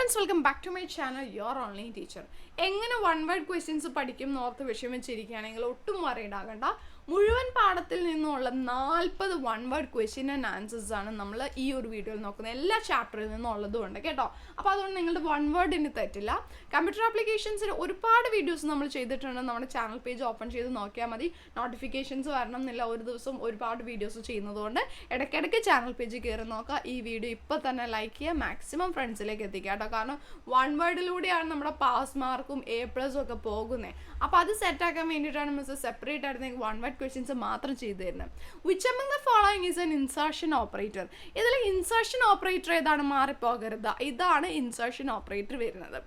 Friends welcome back to my channel your online teacher എങ്ങനെ one word questions പഠിക്കും എന്നോർത്ത് വിഷയം വെച്ചിരിക്കുകയാണെങ്കിൽ ഒട്ടും വറീഡാകണ്ട മുഴുവൻ പാഠത്തിൽ നിന്നുള്ള നാൽപ്പത് one word question and answers ആണ് നമ്മൾ ഈ ഒരു വീഡിയോയിൽ നോക്കുന്നത്. എല്ലാ ചാപ്റ്ററിൽ നിന്നും ഉള്ളതുകൊണ്ട് കേട്ടോ. അപ്പോൾ അതുകൊണ്ട് നിങ്ങളുടെ വൺ വേർഡിന് തെറ്റില്ല. കമ്പ്യൂട്ടർ ആപ്ലിക്കേഷൻസിൽ ഒരുപാട് വീഡിയോസ് നമ്മൾ ചെയ്തിട്ടുണ്ട്. നമ്മുടെ ചാനൽ പേജ് ഓപ്പൺ ചെയ്ത് നോക്കിയാൽ മതി. നോട്ടിഫിക്കേഷൻസ് വരണം എന്നില്ല. ഒരു ദിവസം ഒരുപാട് വീഡിയോസ് ചെയ്യുന്നതുകൊണ്ട് ഇടയ്ക്കിടയ്ക്ക് ചാനൽ പേജ് കയറി നോക്കുക. ഈ വീഡിയോ ഇപ്പോൾ തന്നെ ലൈക്ക് ചെയ്യുക. മാക്സിമം ഫ്രണ്ട്സിലേക്ക് എത്തിക്കുക കേട്ടോ. കാരണം വൺ വേർഡിലൂടെയാണ് നമ്മുടെ പാസ് മാർക്കും എ പ്ലസും ഒക്കെ പോകുന്നത് അപ്പോൾ അത് സെറ്റാക്കാൻ വേണ്ടിയിട്ടാണ് മിസ് സെപ്പറേറ്റ് ആയിട്ട് വൺ വേർഡ് ക്വസ്റ്റ്യൻസ് മാത്രം ചെയ്തു തരുന്നത് which among the following is an insertion operator ഇതിൽ ഇൻസേർഷൻ ഓപ്പറേറ്റർ ഏതാണ്? മാറിപ്പോകരുത്. ഇതാണ് ഇൻസേർഷൻ ഓപ്പറേറ്റർ വരുന്നത്.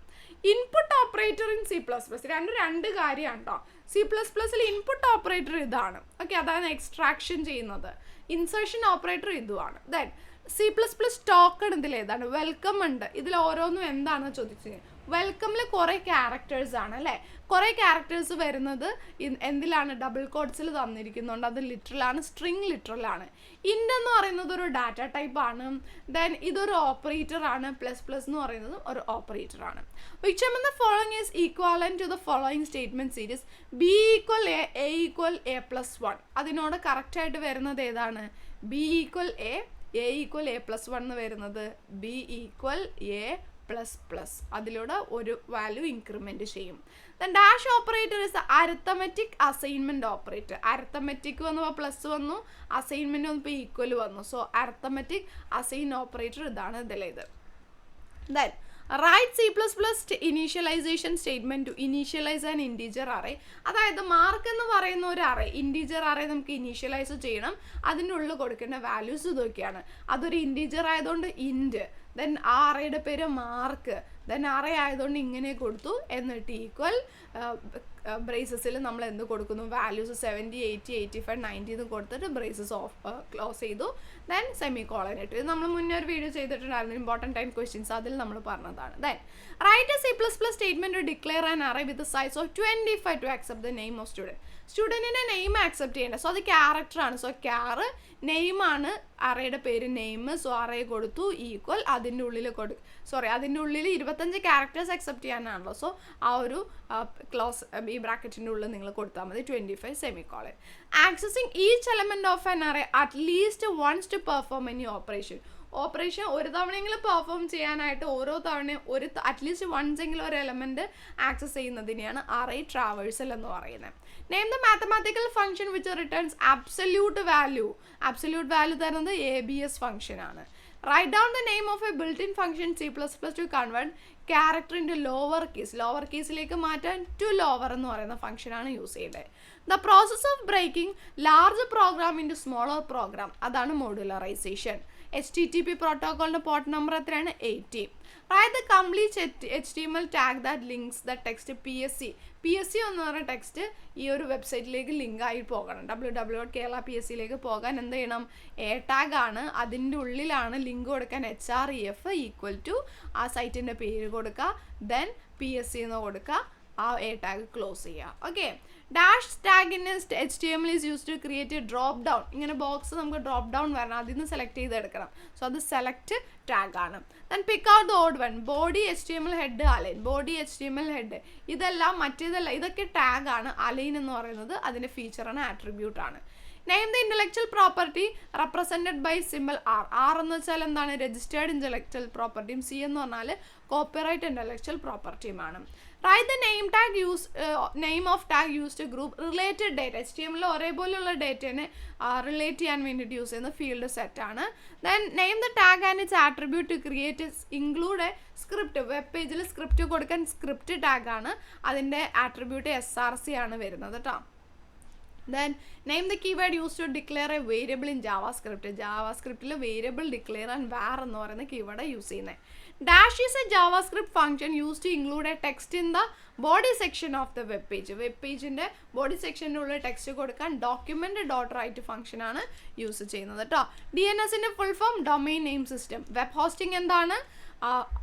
Input operator in C plus plus രണ്ട് രണ്ട് കാര്യമാണ് കേട്ടോ സി പ്ലസ് പ്ലസ്സിൽ ഇൻപുട്ട് ഓപ്പറേറ്റർ ഇതാണ്. ഓക്കെ അതാണ് എക്സ്ട്രാക്ഷൻ ചെയ്യുന്നത്. Insertion operator ഇതുമാണ് then C plus plus token ഇതിൽ ഏതാണ് വെൽക്കം ഉണ്ട്. ഇതിൽ ഓരോന്നും എന്താണെന്ന് ചോദിച്ചത് വെൽക്കമിൽ കുറേ ക്യാരക്ടേഴ്സ് ആണ് അല്ലേ? കുറേ ക്യാരക്ടേഴ്സ് വരുന്നത് എന്തിലാണ്? ഡബിൾ കോഡ്സിൽ തന്നിരിക്കുന്നുണ്ട്. അത് ലിറ്ററലാണ് സ്ട്രിങ് ലിറ്ററലാണ് ഇൻഡ് എന്ന് പറയുന്നത് ഒരു ഡാറ്റ ടൈപ്പ് ആണ്. ദെൻ ഇതൊരു ഓപ്പറേറ്റർ ആണ്. പ്ലസ് പ്ലസ് എന്ന് പറയുന്നത് ഒരു ഓപ്പറേറ്റർ ആണ്. Which M the following is equivalent to the following statement series B equal A A equal A plus one അതിനോട് കറക്റ്റായിട്ട് വരുന്നത് ഏതാണ്? B equal A A equal A plus one എന്ന് വരുന്നത്. B equal A plus plus അതിലൂടെ ഒരു value increment ചെയ്യും. Then dash operator is arithmetic assignment operator arithmetic വന്നപ്പോൾ പ്ലസ് വന്നു അസൈൻമെന്റ് വന്നപ്പോൾ ഈക്വൽ വന്നു. സോ അരത്തമെറ്റിക് അസൈൻ ഓപ്പറേറ്റർ ഇതാണ് ഇതിലേത്. Then write C plus plus initialization statement to initialize an integer array അതായത് mark എന്ന് പറയുന്ന ഒരു അറേ ഇന്റീജർ അറേ നമുക്ക് ഇനീഷ്യലൈസ് ചെയ്യണം. അതിന്റെ ഉള്ളിൽ കൊടുക്കേണ്ട വാല്യൂസ് ഇതൊക്കെയാണ്. അതൊരു ഇന്റീജർ ആയതുകൊണ്ട് ഇന്റ് ദെൻ ആ അറയുടെ പേര് മാർക്ക് ദെൻ അറേ ആയതുകൊണ്ട് ഇങ്ങനെ കൊടുത്തു. എന്നിട്ട് ഈക്വൽ ബ്രേസസിൽ നമ്മൾ എന്ത് കൊടുക്കുന്നു? Values seventy eighty eighty five ninety എന്ന് കൊടുത്തിട്ട് ബ്രേസസ് ഓഫ് ക്ലോസ് ചെയ്തു. ദെൻ സെമി കോളൻ ഇട്ടു ഇത് നമ്മൾ മുന്നേ ഒരു വീഡിയോ ചെയ്തിട്ടുണ്ടായിരുന്നു. ഇമ്പോർട്ടന്റ് ടൈം ക്വസ്റ്റ്യൻസ് അതിൽ നമ്മൾ പറഞ്ഞതാണ്. Then write C plus plus statement declare an array with size of twenty five to accept the name of student സ്റ്റുഡന്റിന്റെ name accept ചെയ്യേണ്ടത് സോ അത് ക്യാരക്ടറാണ് സോ ക്യാർ നെയിമാണ് അറയുടെ പേര് നെയിം സോ അറേ കൊടുത്തു. ഈക്വൽ അതിന്റെ ഉള്ളിൽ കൊടു സോറി അതിന്റെ ഉള്ളിൽ ഇരുപത്തഞ്ച് ക്യാരക്ടേഴ്സ് അക്സെപ്റ്റ് ചെയ്യാനാണല്ലോ. സോ ആ ഒരു ക്ലോസ് ഈ ബ്രാക്കറ്റിന്റെ ഉള്ളിൽ നിങ്ങൾ കൊടുത്താൽ മതി. Twenty five semicolon accessing each element of an array at least once to perform any operation operation ഒരു തവണയെങ്കിലും പെർഫോം ചെയ്യാനായിട്ട് ഓരോ തവണയും ഒരു അറ്റ്ലീസ്റ്റ് വൺസ് എങ്കിലും ഒരു എലമെന്റ് ആക്സസ് ചെയ്യുന്നതിനെയാണ് അറേ ട്രാവേഴ്സൽ എന്ന് പറയുന്നത്. Name the mathematical function which returns absolute value absolute value തരുന്നത് A B S function the name of a built in function C plus plus to convert character Lower case lower കേസിലേക്ക് മാറ്റാൻ to lower എന്ന് പറയുന്ന ഫംഗ്ഷനാണ് use ചെയ്യേണ്ടത് the process of breaking large program into smaller program അതാണ് modularization H T T P പ്രോട്ടോക്കോളിന്റെ port number എത്രയാണ്? Eighty the complete H T M L tag that links the text P S C P S C എന്ന് പറഞ്ഞ text ഈ ഒരു വെബ്സൈറ്റിലേക്ക് link ആയി പോകണം. W W dot Kerala P S സിയിലേക്ക് പോകാൻ എന്ത് ചെയ്യണം? എ ടാഗ് ആണ്. അതിന്റെ ഉള്ളിലാണ് ലിങ്ക് കൊടുക്കാൻ H R E F equal to ആ സൈറ്റിന്റെ പേര് കൊടുക്കുക. ദെൻ പി എസ് സി എന്ന് കൊടുക്കുക. ആ എ ടാഗ് ക്ലോസ് ചെയ്യുക okay dash ടാഗിന് H T M is use to create drop down ഇങ്ങനെ ബോക്സ് നമുക്ക് ഡ്രോപ്പ് ഡൗൺ വരണം. അതിൽ നിന്ന് സെലക്ട് ചെയ്തെടുക്കണം സോ അത് സെലക്ട് ടാഗ് ആണ്. Then pick out the odd one body H T M L head align body H T M L head ഇതെല്ലാം മറ്റേതല്ല ഇതൊക്കെ ടാഗ് ആണ്. അലൈൻ എന്ന് പറയുന്നത് അതിന്റെ ഫീച്ചറാണ് ആണ് name the intellectual property represented by symbol R R എന്ന് വെച്ചാൽ എന്താണ്? രജിസ്റ്റേർഡ് ഇന്റലക്ച്വൽ പ്രോപ്പർട്ടിയും സി എന്ന് പറഞ്ഞാൽ copyright intellectual പ്രോപ്പർട്ടിയുമാണ് right the name tag use name of tag use to group related data H T എമ്മിൽ ഒരേപോലെയുള്ള ഡേറ്റേനെ റിലേറ്റ് ചെയ്യാൻ വേണ്ടിയിട്ട് യൂസ് ചെയ്യുന്ന ഫീൽഡ് സെറ്റാണ് then name the tag and its attribute to create include script web പേജിൽ script കൊടുക്കാൻ script tag ആണ്. അതിന്റെ ആട്രിബ്യൂട്ട് എസ് ആർ സി ആണ് വരുന്നത് കേട്ടോ the keyword use to declare a variable in JavaScript Java സ്ക്രിപ്റ്റിൽ വേരിയബിൾ ഡിക്ലെയർ ആൻഡ് വേർ എന്ന് പറയുന്ന കീവേഡ് യൂസ് ചെയ്യുന്നത് dash is a JavaScript function use to include a text in the body section of the web page web പേജിന്റെ body സെക്ഷനിലുള്ള text കൊടുക്കാൻ document dot write ഫംഗ്ഷനാണ് use ചെയ്യുന്നത് കേട്ടോ D N എസിന്റെ full form domain name system web hosting എന്താണ്?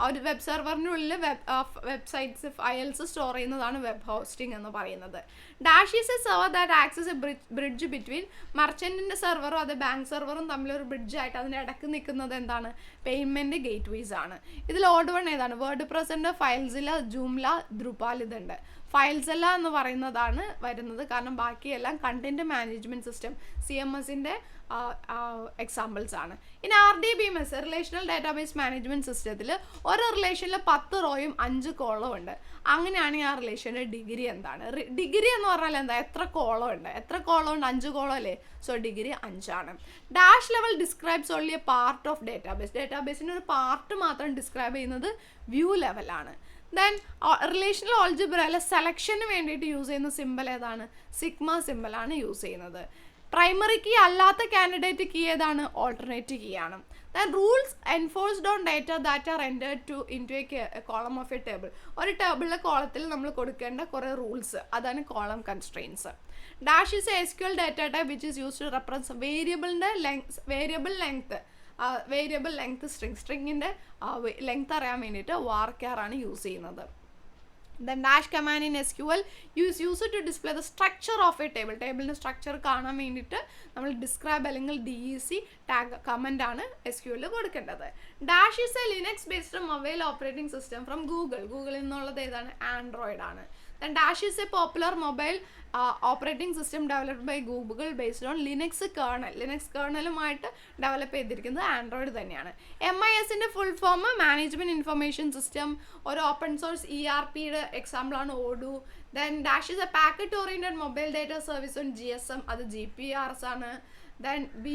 ഒരു web സെർവറിനുള്ളിൽ വെബ് വെബ്സൈറ്റ്സ് ഫയൽസ് സ്റ്റോർ ചെയ്യുന്നതാണ് വെബ് ഹോസ്റ്റിംഗ് എന്ന് പറയുന്നത്. Dash is a server that access a bridge between മർച്ചന്റിന്റെ സെർവറും അത് ബാങ്ക് സെർവറും തമ്മിലൊരു ബ്രിഡ്ജായിട്ട് അതിന്റെ ഇടയ്ക്ക് നിൽക്കുന്നത് എന്താണ്? പേയ്മെന്റ് ഗേറ്റ് വേസ് ആണ്. ഇതിൽ ഓർഡ് വൺ ഏതാണ്? വേർഡ് പ്രസന്റ് ഫയൽസില ജൂംല ദ്രുപാൽ ഇതുണ്ട്. ഫയൽസെല്ല എന്ന് പറയുന്നതാണ് വരുന്നത്. കാരണം ബാക്കിയെല്ലാം content management system C M എസിന്റെ എക്സാമ്പിൾസ് ആണ്. ഇനി R D B M S relational database management സിസ്റ്റത്തിൽ ഒരു റിലേഷനിൽ പത്ത് റോയും അഞ്ച് കോളവും ഉണ്ട്. അങ്ങനെയാണെങ്കിൽ ആ റിലേഷന്റെ ഡിഗ്രി എന്താണ്. ഡിഗ്രി എന്ന് പറഞ്ഞാൽ എന്താ? എത്ര കോളം ഉണ്ട്? എത്ര കോളം ഉണ്ട്? അഞ്ച് കോളം അല്ലേ? സോ ഡിഗ്രി അഞ്ചാണ്. Dash level describes only a part of database ഡേറ്റാബേസിന്റെ ഒരു പാർട്ട് മാത്രം ഡിസ്ക്രൈബ് ചെയ്യുന്നത് വ്യൂ ലെവലാണ് ദെൻ റിലേഷണൽ ഓൾജിബ്രയിലെ സെലക്ഷന് വേണ്ടിയിട്ട് യൂസ് ചെയ്യുന്ന സിമ്പിൾ ഏതാണ്? സിഗ്മ സിമ്പിളാണ് യൂസ് ചെയ്യുന്നത്. പ്രൈമറി കീ അല്ലാത്ത കാൻഡിഡേറ്റ് കീ ഏതാണ്? ഓൾട്ടർനേറ്റ് കീ ആണ്. Then rules enforced on data that are enter to into a column of a table ഒരു ടേബിളിലെ കോളത്തിൽ നമ്മൾ കൊടുക്കേണ്ട കുറേ റൂൾസ് അതാണ് column constraints dash is S Q L data type which is use to reference വേരിയബിളിന്റെ length variable length variable length string സ്ട്രിങ്ങിന്റെ length അറിയാൻ വേണ്ടിയിട്ട് വാർക്കാറാണ് യൂസ് ചെയ്യുന്നത്. Then dash command in S Q L use use to display the structure of a table ടേബിളിന്റെ structure കാണാൻ വേണ്ടിയിട്ട് നമ്മൾ describe അല്ലെങ്കിൽ D E C tag comment ആണ് എസ് ക്യു എല്ലിൽ കൊടുക്കേണ്ടത്. Dash is a Linux based mobile operating system from Google ഗൂഗിളിൽ നിന്നുള്ളത് ഏതാണ്? ആൻഡ്രോയിഡ് ആണ്. Then dash is a popular mobile operating system developed by Google based on Linux kernel Linux കേർണലുമായിട്ട് develop ചെയ്തിരിക്കുന്നത് Android തന്നെയാണ്. M I എസിന്റെ full form management information system ഒരു open source E R പിയുടെ എക്സാമ്പിളാണ് odd then dash is a packet oriented mobile data service on G S M അത് G P R S ആണ്. Then B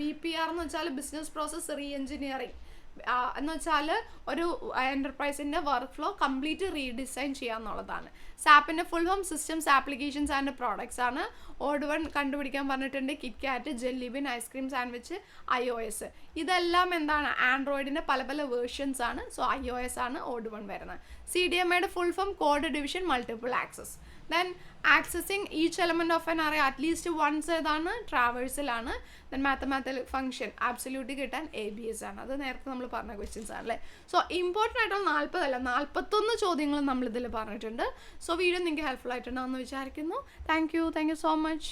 B P R എന്ന് വെച്ചാൽ business process re engineering എന്ന് വെച്ചാൽ ഒരു എന്റർപ്രൈസിന്റെ വർക്ക് ഫ്ലോ കംപ്ലീറ്റ് റീഡിസൈൻ ചെയ്യുക എന്നുള്ളതാണ് സാപ്പിന്റെ full home systems applications and products ആണ് ഓഡ് വൺ കണ്ടുപിടിക്കാൻ പറഞ്ഞിട്ടുണ്ട്. KitKat Jelly Bean Ice Cream Sandwich I O S ഇതെല്ലാം എന്താണ്? ആൻഡ്രോയിഡിന്റെ പല പല വേർഷൻസ് ആണ്. സോ ഐ ഒ എസ് ആണ് ഓഡ് വൺ വരുന്നത് സി ഡി എം എയുടെ full form code division multiple access then accessing each element of an array at least once ഏതാണ് ട്രാവേഴ്സിലാണ് ദെൻ മാത്തമാറ്റിക്കൽ ഫംഗ്ഷൻ ആബ്സല്യൂട്ട് കിട്ടാൻ എ ബി എസ് ആണ്. അത് നേരത്തെ നമ്മൾ പറഞ്ഞ ക്വസ്റ്റ്യൻസ് ആണ് അല്ലേ സോ ഇമ്പോർട്ടന്റ് ആയിട്ടുള്ള നാൽപ്പതല്ല നാൽപ്പത്തൊന്ന് ചോദ്യങ്ങൾ നമ്മളിതിൽ പറഞ്ഞിട്ടുണ്ട്. സോ വീഡിയോ നിങ്ങൾക്ക് ഹെൽപ്ഫുൾ ആയിട്ടുണ്ടാവുമെന്ന് വിചാരിക്കുന്നു. Thank you thank you so much